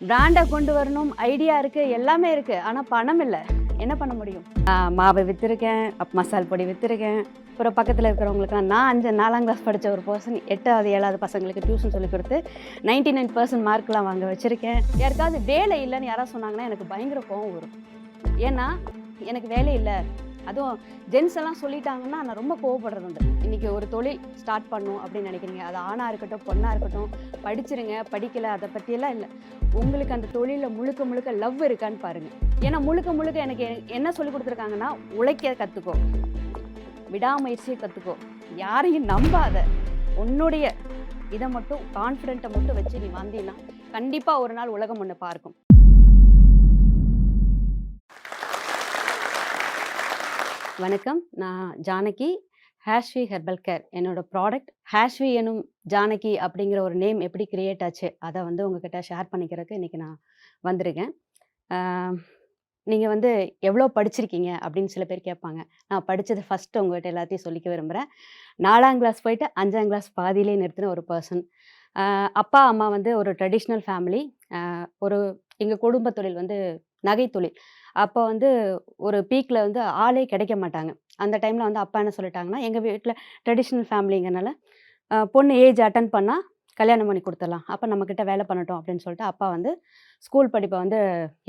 பிராண்டை கொண்டு வரணும் ஐடியா இருக்குது எல்லாமே இருக்குது ஆனால் பணம் இல்லை. என்ன பண்ண முடியும்? ஆஹ் மாவை விற்றுருக்கேன் மசால் பொடி விற்றுருக்கேன் அப்புறம் பக்கத்தில் இருக்கிறவங்களுக்கு நான் அஞ்சு நாலாம் கிளாஸ் படித்த ஒரு பர்சன் எட்டாவது ஏழாவது பசங்களுக்கு டியூஷன் சொல்லி கொடுத்து நைன்டி நைன் பர்சன்ட் மார்க்லாம் வாங்க வச்சுருக்கேன். யாருக்காவது வேலை இல்லைன்னு யாராவது சொன்னாங்கன்னா எனக்கு பயங்கர கோவம் வரும். ஏன்னா எனக்கு வேலை இல்லை. அதுவும் ஜென்ஸ் எல்லாம் சொல்லிட்டாங்கன்னா நான் ரொம்ப கோவப்படுறது உண்டு இன்னைக்கு ஒரு தொழில் ஸ்டார்ட் பண்ணும் அப்படின்னு நினைக்கிறீங்க. அது ஆணாக இருக்கட்டும் பொண்ணாக இருக்கட்டும் படிச்சிருங்க படிக்கல அதை பற்றியெல்லாம் இல்லை. உங்களுக்கு அந்த தொழிலில் முழுக்க முழுக்க லவ் இருக்கான்னு பாருங்கள் ஏன்னா முழுக்க முழுக்க எனக்கு எ- என்ன சொல்லி கொடுத்துருக்காங்கன்னா உழைக்க கற்றுக்கோ விடாமுயற்சியை கற்றுக்கோ யாரையும் நம்பாத. உன்னுடைய இதை மட்டும் கான்ஃபிடென்ட்டை மட்டும் வச்சு நீ வந்தீங்கன்னா கண்டிப்பாக ஒரு நாள் உலகம் ஒன்று பார்க்கும். வணக்கம். நான் ஜானகி. ஹேஷ்வி ஹெர்பல் கேர் என்னோட ப்ராடக்ட் ஹேஷ்வி எனும் ஜானகி அப்படிங்கிற ஒரு நேம் எப்படி கிரியேட் ஆச்சு அதை வந்து உங்ககிட்ட ஷேர் பண்ணிக்கிறதுக்கு இன்றைக்கி நான் வந்திருக்கேன். நீங்கள் வந்து எவ்வளோ படிச்சிருக்கீங்க அப்படின்னு சில பேர் கேட்பாங்க. நான் படித்தது ஃபஸ்ட்டு உங்கள்கிட்ட எல்லாத்தையும் சொல்லிக்க விரும்புகிறேன் நாலாம் கிளாஸ் போயிட்டு அஞ்சாம் கிளாஸ் பாதியிலே நிறுத்தின ஒரு பர்சன் அப்பா அம்மா வந்து ஒரு ட்ரெடிஷ்னல் ஃபேமிலி ஒரு எங்கள் குடும்ப தொழில் வந்து நகை தொழில். அப்போ வந்து ஒரு பீக்கில் வந்து ஆளே கிடைக்க மாட்டாங்க. அந்த டைமில் வந்து அப்பா என்ன சொல்லிட்டாங்கன்னா எங்கள் வீட்டில் ட்ரெடிஷ்னல் ஃபேமிலிங்கிறனால பொண்ணு ஏஜ் அட்டன் பண்ணால் கல்யாணம் பண்ணி கொடுத்துடலாம். அப்போ நம்மக்கிட்ட வேலை பண்ணட்டும் அப்படின்னு சொல்லிட்டு அப்பா வந்து ஸ்கூல் படிப்பை வந்து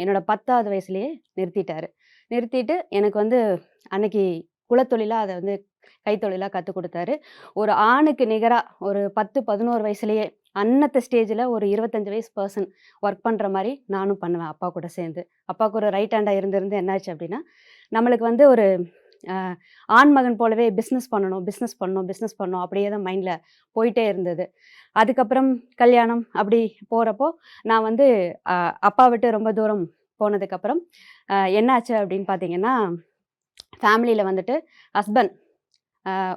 என்னோடய பத்தாவது வயசுலேயே நிறுத்திட்டார். நிறுத்திட்டு எனக்கு வந்து அன்னைக்கு குலத்தொழிலாக அதை வந்து கைத்தொழிலாக கற்றுக் கொடுத்தாரு. ஒரு ஆணுக்கு நிகராக ஒரு பத்து பதினோரு வயசுலேயே அன்னத்த ஸ்டேஜில் ஒரு இருபத்தஞ்சு வயசு பர்சன் ஒர்க் பண்ணுற மாதிரி நானும் பண்ணுவேன் அப்பா கூட சேர்ந்து. அப்பாவுக்கு ஒரு ரைட் ஹேண்டாக இருந்திருந்து என்னாச்சு அப்படின்னா நம்மளுக்கு வந்து ஒரு ஆண் மகன் போலவே பிஸ்னஸ் பண்ணணும் பிஸ்னஸ் பண்ணணும் பிஸ்னஸ் பண்ணணும் அப்படியே தான் மைண்டில் போயிட்டே இருந்தது. அதுக்கப்புறம் கல்யாணம் அப்படி போகிறப்போ நான் வந்து அப்பா விட்டு ரொம்ப தூரம் போனதுக்கப்புறம் என்னாச்சு அப்படின்னு பார்த்தீங்கன்னா ஃபேமிலியில் வந்துட்டு ஹஸ்பண்ட்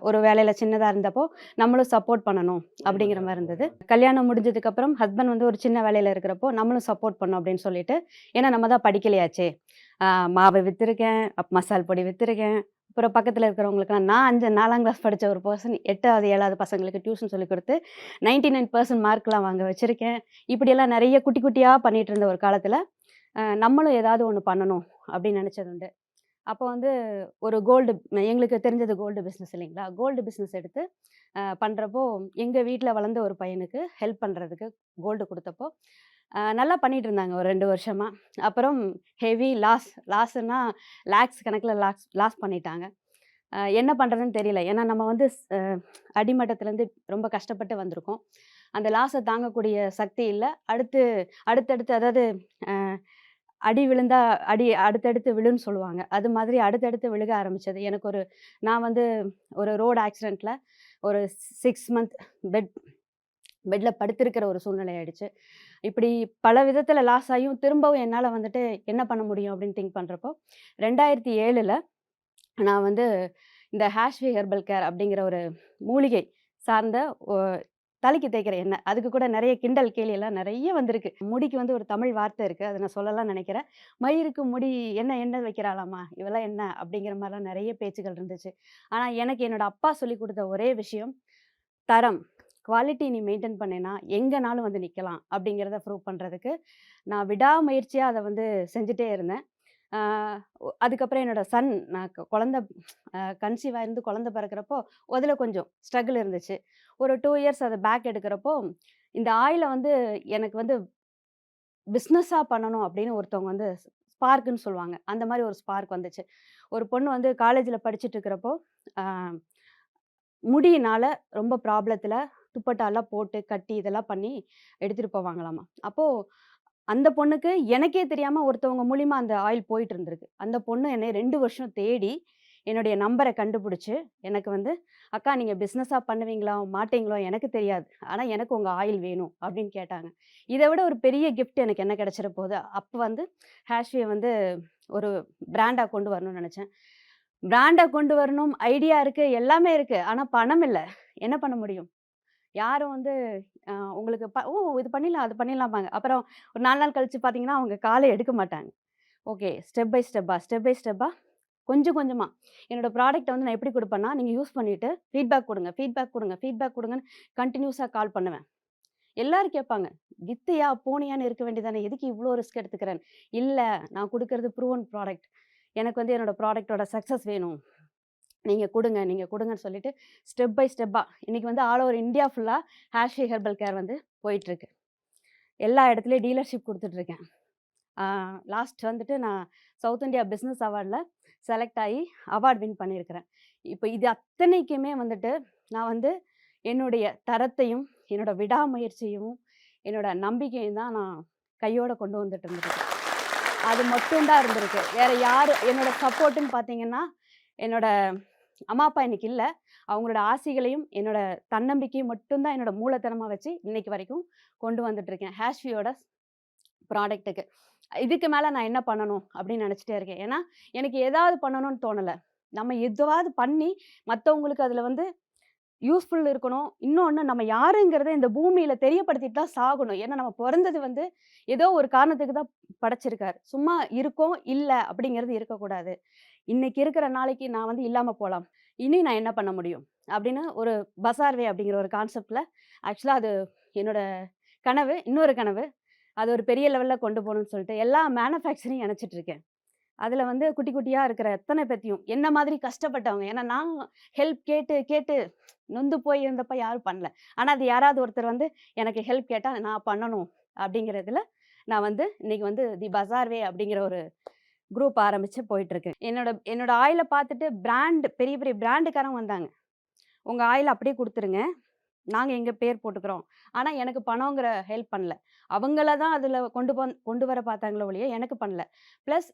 ஒரு வேலையில் சின்னதாக இருந்தப்போ நம்மளும் சப்போர்ட் பண்ணணும் அப்படிங்கிற மாதிரி இருந்தது. கல்யாணம் முடிஞ்சதுக்கப்புறம் ஹஸ்பண்ட் வந்து ஒரு சின்ன வேலையில் இருக்கிறப்போ நம்மளும் சப்போர்ட் பண்ணணும் அப்படின்னு சொல்லிட்டு ஏன்னா நம்ம தான் படிக்கலையாச்சே. மாவை மாவு மசால் பொடி விற்றுருக்கேன் அப்புறம் பக்கத்தில் இருக்கிறவங்களுக்குலாம் நான் அஞ்சு நாலாம் கிளாஸ் படித்த ஒரு பர்சன் எட்டாவது ஏழாவது பசங்களுக்கு டியூஷன் சொல்லி கொடுத்து நைன்டி நைன் பர்சன்ட் மார்க்லாம் வாங்க வச்சுருக்கேன். இப்படியெல்லாம் நிறைய குட்டி குட்டியாக பண்ணிகிட்டு இருந்த ஒரு காலத்தில் நம்மளும் ஏதாவது ஒன்று பண்ணணும் அப்படின்னு நினச்சது உண்டு. அப்போ வந்து ஒரு கோல்டு எங்களுக்கு தெரிஞ்சது கோல்டு பிஸ்னஸ் இல்லைங்களா? கோல்டு பிஸ்னஸ் எடுத்து பண்ணுறப்போ எங்கள் வீட்டில் வளர்ந்த ஒரு பையனுக்கு ஹெல்ப் பண்ணுறதுக்கு கோல்டு கொடுத்தப்போ நல்லா பண்ணிகிட்டு இருந்தாங்க ஒரு ரெண்டு வருஷமாக அப்புறம் ஹெவி லாஸ் லாஸ்ன்னா லேக்ஸ் கணக்கில் லாஸ் லாஸ் பண்ணிட்டாங்க. என்ன பண்ணுறதுன்னு தெரியல. ஏன்னா நம்ம வந்து அடிமட்டத்துலேருந்து ரொம்ப கஷ்டப்பட்டு வந்திருக்கோம். அந்த லாஸை தாங்கக்கூடிய சக்தி இல்லை. அடுத்து அடுத்தடுத்து அதாவது அடி விழுந்தா அடி அடுத்தடுத்து விழுன்னு சொல்லுவாங்க. அது மாதிரி அடுத்தடுத்து விழுக ஆரம்பிச்சது. எனக்கு ஒரு நான் வந்து ஒரு ரோடு ஆக்சிடெண்ட்டில் ஒரு சிக்ஸ் மந்த் பெட் பெட்டில் படுத்திருக்கிற ஒரு சூழ்நிலை ஆயிடுச்சு. இப்படி பல விதத்தில் லாஸ் ஆகியும் திரும்பவும் என்னால் வந்துட்டு என்ன பண்ண முடியும் அப்படின்னு திங்க் பண்ணுறப்போ ரெண்டாயிரத்தி ஏழில் நான் வந்து இந்த ஹேஷ்வி ஹெர்பல் கேர் அப்படிங்கிற ஒரு மூலிகை சார்ந்த தலைக்கு தேய்க்கிற எண்ணெய். அதுக்கு கூட நிறைய கிண்டல் கேலி எல்லாம் நிறைய வந்திருக்கு. முடிக்கு வந்து ஒரு தமிழ் வார்த்தை இருக்குது அதை நான் சொல்லலாம் நினைக்கிறேன். மயிருக்கு முடி என்ன எண்ணெய் வைக்கிறாளாமா? இவெல்லாம் என்ன? அப்படிங்கிற மாதிரிலாம் நிறைய பேச்சுகள் இருந்துச்சு. ஆனால் எனக்கு என்னோட அப்பா சொல்லி கொடுத்த ஒரே விஷயம் தரம். குவாலிட்டி நீ மெயின்டைன் பண்ணேன்னா எங்கேனாலும் வந்து நிற்கலாம் அப்படிங்கிறத ப்ரூவ் பண்ணுறதுக்கு நான் விடாமுயற்சியாக அதை வந்து செஞ்சுட்டே இருந்தேன். அதுக்கப்புறம் என்னோட சன் நான் குழந்த கன்சீவாக இருந்து குழந்த பிறக்கிறப்போ அதில் கொஞ்சம் ஸ்ட்ரகிள் இருந்துச்சு. ஒரு டூ இயர்ஸ் அதை பேக் எடுக்கிறப்போ இந்த ஆயிலை வந்து எனக்கு வந்து பிஸ்னஸாக பண்ணணும் அப்படின்னு ஒருத்தவங்க வந்து ஸ்பார்க்குன்னு சொல்லுவாங்க. அந்த மாதிரி ஒரு ஸ்பார்க் வந்துச்சு. ஒரு பொண்ணு வந்து காலேஜில் படிச்சுட்டு இருக்கிறப்போ முடியினால் ரொம்ப ப்ராப்ளத்தில் துப்பட்டாலாம் போட்டு கட்டி இதெல்லாம் பண்ணி எடுத்துகிட்டு போவாங்களாமா. அப்போது அந்த பொண்ணுக்கு எனக்கே தெரியாமல் ஒருத்தவங்க மூலிமா அந்த ஆயில் போயிட்டு இருந்திருக்கு. அந்த பொண்ணு என்னை ரெண்டு வருஷம் தேடி என்னுடைய நம்பரை கண்டுபிடிச்சி எனக்கு வந்து அக்கா நீங்கள் பிஸ்னஸாக பண்ணுவீங்களா? மாட்டீங்களோ? எனக்கு தெரியாது. ஆனால் எனக்கு உங்கள் ஆயில் வேணும் அப்படின்னு கேட்டாங்க. இதை விட ஒரு பெரிய கிஃப்ட் எனக்கு என்ன கிடைச்சிட போகுது? அப்போ வந்து ஹேஷ்வியை வந்து ஒரு பிராண்டாக கொண்டு வரணும்னு நினச்சேன். பிராண்டாக கொண்டு வரணும் ஐடியா இருக்குது எல்லாமே இருக்குது ஆனால் பணம் இல்லை. என்ன பண்ண முடியும்? யாரும் வந்து உங்களுக்கு ப ஓ இது பண்ணிடலாம் அது பண்ணிடலாமாங்க அப்புறம் ஒரு நாலு நாள் கழித்து பார்த்தீங்கன்னா அவங்க காலை எடுக்க மாட்டாங்க. ஓகே ஸ்டெப் பை ஸ்டெப்பா ஸ்டெப் பை ஸ்டெப்பா கொஞ்சம் கொஞ்சமாக என்னோடய ப்ராடக்ட்டை வந்து நான் எப்படி கொடுப்பேன்னா நீங்கள் யூஸ் பண்ணிவிட்டு ஃபீட்பேக் கொடுங்க ஃபீட்பேக் கொடுங்க ஃபீட்பேக் கொடுங்கன்னு கண்டினியூஸாக கால் பண்ணுவேன். எல்லாரும் கேட்பாங்க வித்தையா போனியான்னு இருக்க வேண்டியதானே எதுக்கு இவ்வளோ ரிஸ்க் எடுத்துக்கிறேன் இல்லை நான் கொடுக்கறது ப்ரூவன் ப்ராடக்ட். எனக்கு வந்து என்னோடய ப்ராடக்டோட சக்ஸஸ் வேணும். நீங்கள் கொடுங்க நீங்கள் கொடுங்கன்னு சொல்லிட்டு ஸ்டெப் பை ஸ்டெப்பாக இன்றைக்கி வந்து ஆல் ஓவர் இந்தியா ஃபுல்லாக ஹேஷ்வி ஹெர்பல் கேர் வந்து போயிட்டுருக்கு. எல்லா இடத்துலையும் டீலர்ஷிப் கொடுத்துட்ருக்கேன் லாஸ்ட் வந்துட்டு நான் சவுத் இந்தியா பிஸ்னஸ் அவார்டில் செலக்ட் ஆகி அவார்ட் வின் பண்ணியிருக்கிறேன் இப்போ இது அத்தனைக்குமே வந்துட்டு நான் வந்து என்னுடைய தரத்தையும் என்னோட விடாமுயற்சியும் என்னோடய நம்பிக்கையும் தான் நான் கையோடு கொண்டு வந்துட்டு இருந்திருக்கேன். அது மட்டும்தான் இருந்திருக்கு. வேறு யார் என்னோடய சப்போர்ட்டுன்னு பார்த்தீங்கன்னா என்னோடய அம்மா அப்பா இன்னைக்கு இல்லை. அவங்களோட ஆசைகளையும் என்னோட தன்னம்பிக்கையும் மட்டும்தான் என்னோட மூலத்தனமாக வச்சு இன்னைக்கு வரைக்கும் கொண்டு வந்துட்டு இருக்கேன் ஹேஷ்வியோட ப்ராடக்ட்டுக்கு இதுக்கு மேலே நான் என்ன பண்ணணும் அப்படின்னு நினச்சிட்டே இருக்கேன். ஏன்னா எனக்கு ஏதாவது பண்ணணும்னு தோணலை. நம்ம எதுவாவது பண்ணி மற்றவங்களுக்கு அதில் வந்து யூஸ்ஃபுல் இருக்கணும். இன்னொன்று நம்ம யாருங்கிறத இந்த பூமியில் தெரியப்படுத்திட்டு தான் சாகணும். ஏன்னா நம்ம பிறந்தது வந்து ஏதோ ஒரு காரணத்துக்கு தான் படைச்சிருக்காரு. சும்மா இருக்கோம் இல்லை அப்படிங்கிறது இருக்கக்கூடாது. இன்னைக்கு இருக்கிற நாளைக்கு நான் வந்து இல்லாமல் போகலாம் இனி நான் என்ன பண்ண முடியும்? அப்படின்னு ஒரு பசார்வே அப்படிங்கிற ஒரு கான்செப்டில் ஆக்சுவலாக அது என்னோட கனவு இன்னொரு கனவு. அது ஒரு பெரிய லெவலில் கொண்டு போகணும்னு சொல்லிட்டு எல்லா மேனுஃபேக்சரிங் நினச்சிட்டு இருக்கேன். அதில் வந்து குட்டி குட்டியாக இருக்கிற எத்தனை பேத்தையும் என்ன மாதிரி கஷ்டப்பட்டவங்க. ஏன்னா நான் ஹெல்ப் கேட்டு கேட்டு நொந்து போய் இருந்தப்ப யாரும் பண்ணல. ஆனால் அது யாராவது ஒருத்தர் வந்து எனக்கு ஹெல்ப் கேட்டால் நான் பண்ணணும் அப்படிங்கிறதுல நான் வந்து இன்னைக்கு வந்து தி பசார்வே அப்படிங்கிற ஒரு குரூப் ஆரம்பித்து போயிட்டுருக்கேன் என்னோட என்னோட ஆயிலை பார்த்துட்டு பிராண்ட் பெரிய பெரிய பிராண்டுக்காரங்க வந்தாங்க. உங்கள் ஆயில் அப்படியே கொடுத்துருங்க. நாங்கள் எங்கள் பேர் போட்டுக்கிறோம். ஆனால் எனக்கு பணங்கிற ஹெல்ப் பண்ணல. அவங்கள தான் அதில் கொண்டு போ கொண்டு வர பார்த்தாங்களோ ஒழிய எனக்கு பண்ணல. ப்ளஸ்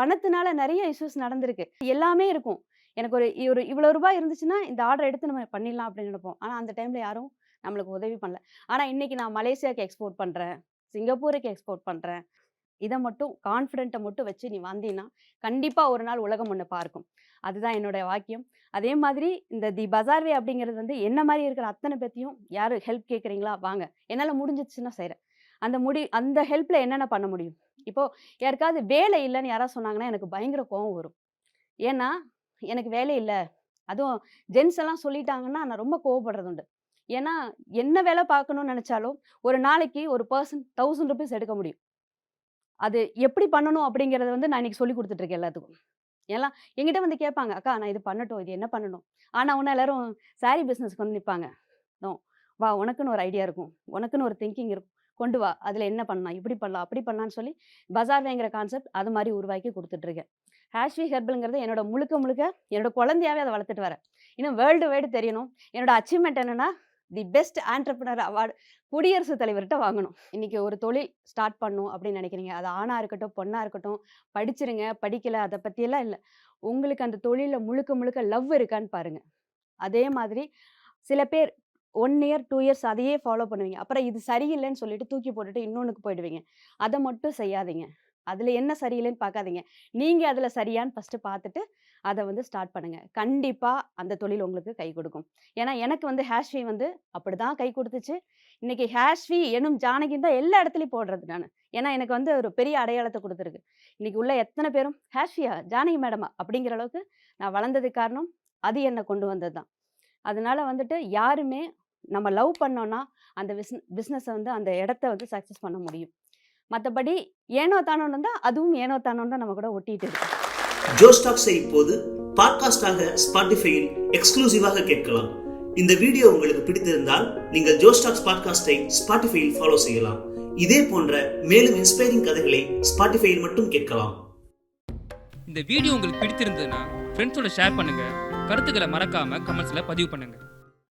பணத்தினால நிறைய இஷ்யூஸ் நடந்திருக்கு. எல்லாமே இருக்கும். எனக்கு ஒரு ஒரு இவ்வளோ ரூபாய் இருந்துச்சுன்னா இந்த ஆர்டர் எடுத்து நம்ம பண்ணிடலாம் அப்படின்னு நினைப்போம். ஆனால் அந்த டைமில் யாரும் நம்மளுக்கு உதவி பண்ணல. ஆனால் இன்னைக்கு நான் மலேசியாவுக்கு எக்ஸ்போர்ட் பண்ணுறேன் சிங்கப்பூருக்கு எக்ஸ்போர்ட் பண்ணுறேன் இதை மட்டும் கான்ஃபிடென்ட்டை மட்டும் வச்சு நீ வந்தீங்கன்னா கண்டிப்பாக ஒரு நாள் உலகம் ஒன்று பார்க்கும். அதுதான் என்னோட வாக்கியம். அதே மாதிரி இந்த தி பஜார்வே அப்படிங்கிறது வந்து என்ன மாதிரி இருக்கிற அத்தனை பேர்த்தையும் யார் ஹெல்ப் கேட்குறீங்களா? வாங்க. என்னால் முடிஞ்சிச்சுன்னா செய்கிறேன் அந்த முடி அந்த ஹெல்ப்பில் என்னென்ன பண்ண முடியும்? இப்போது யாருக்காவது வேலை இல்லைன்னு யாராவது சொன்னாங்கன்னா எனக்கு பயங்கர கோவம் வரும். ஏன்னா எனக்கு வேலை இல்லை. அதுவும் ஜென்ஸ் எல்லாம் சொல்லிட்டாங்கன்னா நான் ரொம்ப கோவப்படுறது உண்டு. ஏன்னா என்ன வேலை பார்க்கணும்னு நினச்சாலும் ஒரு நாளைக்கு ஒரு பர்சன் தௌசண்ட் ருபீஸ் எடுக்க முடியும். அது எப்படி பண்ணணும் அப்படிங்கிறத வந்து நான் இன்னைக்கு சொல்லி கொடுத்துட்ருக்கேன் எல்லாத்துக்கும். எல்லாம் எங்கிட்ட வந்து கேட்பாங்க அக்கா நான் இது பண்ணட்டும் இது என்ன பண்ணணும்? ஆனால் ஒன்று எல்லாரும் சாரீ பிஸ்னஸ்க்கு வந்து நிற்பாங்க நோ வா உனக்குன்னு ஒரு ஐடியா இருக்கும் உனக்குன்னு ஒரு திங்கிங் இருக்கும் கொண்டு வா அதில் என்ன பண்ணலாம் இப்படி பண்ணலாம் அப்படி பண்ணலான்னு சொல்லி பஜார் பஜார்வேங்கிற கான்செப்ட் அது மாதிரி உருவாக்கி கொடுத்துட்ருக்கேன் ஹேஷ்வி ஹெர்பலுங்கிறது என்னோட முழுக்க முழுக்க என்னோட குழந்தையாவே அதை வளர்த்துட்டு வரேன் இன்னும் வேர்ல்டு வைடு தெரியணும். என்னோட அச்சீவ்மெண்ட் என்னன்னா தி பெஸ்ட் ஆண்டர்பிரினர் அவார்டு குடியரசுத் தலைவர்கிட்ட வாங்கணும். இன்னைக்கு ஒரு தொழில் ஸ்டார்ட் பண்ணும் அப்படின்னு நினைக்கிறீங்க. அது ஆணா இருக்கட்டும் பொண்ணா இருக்கட்டும் படிச்சிருங்க படிக்கல அதை பற்றியெல்லாம் இல்லை. உங்களுக்கு அந்த தொழிலில் முழுக்க முழுக்க லவ் இருக்கான்னு பாருங்க. அதே மாதிரி சில பேர் ஒன் இயர் டூ இயர்ஸ் அதையே ஃபாலோ பண்ணுவீங்க. அப்புறம் இது சரியில்லைன்னு சொல்லிட்டு தூக்கி போட்டுட்டு இன்னொன்றுக்கு போயிடுவீங்க. அதை மட்டும் செய்யாதீங்க. அதில் என்ன சரியில்லைன்னு பார்க்காதீங்க. நீங்கள் அதில் சரியான்னு ஃபஸ்ட்டு பார்த்துட்டு அதை வந்து ஸ்டார்ட் பண்ணுங்கள் கண்டிப்பாக அந்த தொழில் உங்களுக்கு கை கொடுக்கும். ஏன்னா எனக்கு வந்து ஹேஷ்வி வந்து அப்படி தான் கை கொடுத்துச்சு. இன்னைக்கு ஹேஷ்வி எனும் ஜானகி தான் எல்லா இடத்துலையும் போடுறது நான். ஏன்னா எனக்கு வந்து ஒரு பெரிய அடையாளத்தை கொடுத்துருக்கு. இன்னைக்கு உள்ள எத்தனை பேரும் ஹேஷ்வியா ஜானகி மேடமா அப்படிங்கிற அளவுக்கு நான் வளர்ந்ததுக்கு காரணம் அது என்னை கொண்டு வந்தது தான். அதனால வந்துட்டு யாருமே நம்ம லவ் பண்ணோன்னா அந்த பிஸ்ன பிஸ்னஸை வந்து அந்த இடத்த வந்து சக்ஸஸ் பண்ண முடியும். மற்றபடி ஏனோ தானோன்னு இருந்தால் அதுவும் ஏனோ தானோன்னு தான் நம்ம கூட ஒட்டிட்டு இருக்கு. ஜோ ஸ்டாக்ஸை இப்போது பாட்காஸ்டாக ஸ்பாட்டிஃபையில் எக்ஸ்க்ளூசிவாக கேட்கலாம். இந்த வீடியோ உங்களுக்கு பிடித்திருந்தால் நீங்கள் ஜோ ஸ்டாக்ஸ் பாட்காஸ்டை ஸ்பாட்டிஃபையில் ஃபாலோ செய்யலாம். இதே போன்ற மேலும் இன்ஸ்பைரிங் கதைகளை ஸ்பாட்டிஃபையில் மட்டும் கேட்கலாம். இந்த வீடியோ உங்களுக்கு பிடித்திருந்ததுன்னா ஃப்ரெண்ட்ஸோட ஷேர் பண்ணுங்க. கருத்துக்களை மறக்காம கமெண்ட்ஸ்ல பதிவு பண்ணுங்க.